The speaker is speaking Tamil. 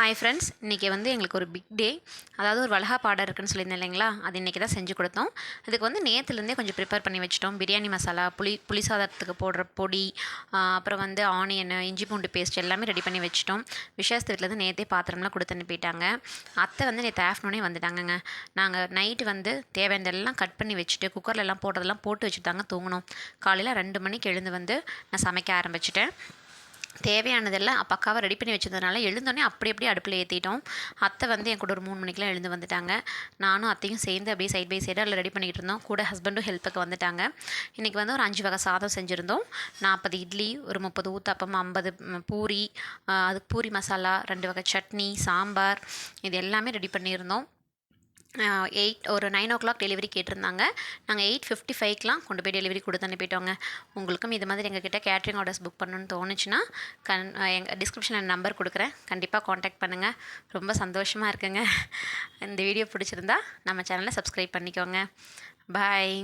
ஹாய் ஃப்ரெண்ட்ஸ் இன்றைக்கி வந்து எங்களுக்கு ஒரு பிக் டே அதாவது ஒரு வளகா பாடம் இருக்குன்னு சொல்லியிருந்தேன் இல்லைங்களா? அது இன்றைக்கி தான் செஞ்சு கொடுத்தோம். இதுக்கு வந்து நேற்றுலேருந்தே கொஞ்சம் ப்ரிப்பேர் பண்ணி வச்சிட்டோம். பிரியாணி மசாலா புளி புளி சாதத்துக்கு போடுற பொடி அப்புறம் வந்து ஆனியன் இஞ்சி பூண்டு பேஸ்ட் எல்லாமே ரெடி பண்ணி வச்சிட்டோம். விசேஷத்து வீட்டிலேருந்து நேற்றே பாத்திரம்லாம் கொடுத்து அனுப்பிட்டாங்க. அத்தை வந்து நேற்று ஆஃப்டர்நூனே வந்துட்டாங்கங்க. நாங்கள் நைட்டு வந்து தேவையானதெல்லாம் கட் பண்ணி வச்சுட்டு குக்கர்லலாம் போடுறதெல்லாம் போட்டதெல்லாம் போட்டு வச்சுட்டு தாங்க தூங்கணும் காலையில் ரெண்டு மணிக்கு எழுந்து வந்து நான் சமைக்க ஆரம்பிச்சிட்டேன். தேவையானதெல்லாம் பக்காவாக ரெடி பண்ணி வச்சதுனால எழுந்தோடனே அப்படி அப்படியே அடுப்பில் ஏற்றிட்டோம் அத்தை வந்து என் கூட ஒரு மூணு மணிக்கெலாம் எழுந்து வந்துட்டாங்க. நானும் அத்தையும் சேர்ந்து அப்படியே சைட் பை சைடாக அதில் ரெடி பண்ணிகிட்டு இருந்தோம். கூட ஹஸ்பண்டும் ஹெல்ப்புக்கு வந்துட்டாங்க. இன்றைக்கி வந்து ஒரு அஞ்சு வகை சாதம் செஞ்சுருந்தோம். நாற்பது இட்லி ஒரு முப்பது ஊத்தாப்பம் ஐம்பது பூரி அதுக்கு பூரி மசாலா ரெண்டு வகை சட்னி சாம்பார் இது எல்லாமே ரெடி பண்ணியிருந்தோம். எயிட் ஒரு நைன் ஓ கிளாக் டெலிவரி கேட்டிருந்தாங்க. நாங்கள் எயிட் ஃபிஃப்டி ஃபைவ்க்கெலாம் கொண்டு போய் டெலிவரி கொடுத்து அனுப்பிட்டோங்க. உங்களுக்கும் இது மாதிரி எங்கள் கிட்டே கேட்ரிங் ஆர்டர்ஸ் புக் பண்ணணும்னு தோணுச்சுன்னா கண் எங்கள் டிஸ்கிரிப்ஷனில் நம்பர் கொடுக்குறேன். கண்டிப்பாக காண்டாக்ட் பண்ணுங்கள் ரொம்ப சந்தோஷமாக இருக்குங்க. இந்த வீடியோ பிடிச்சிருந்தா நம்ம சேனலை சப்ஸ்கிரைப் பண்ணிக்கோங்க. பாய்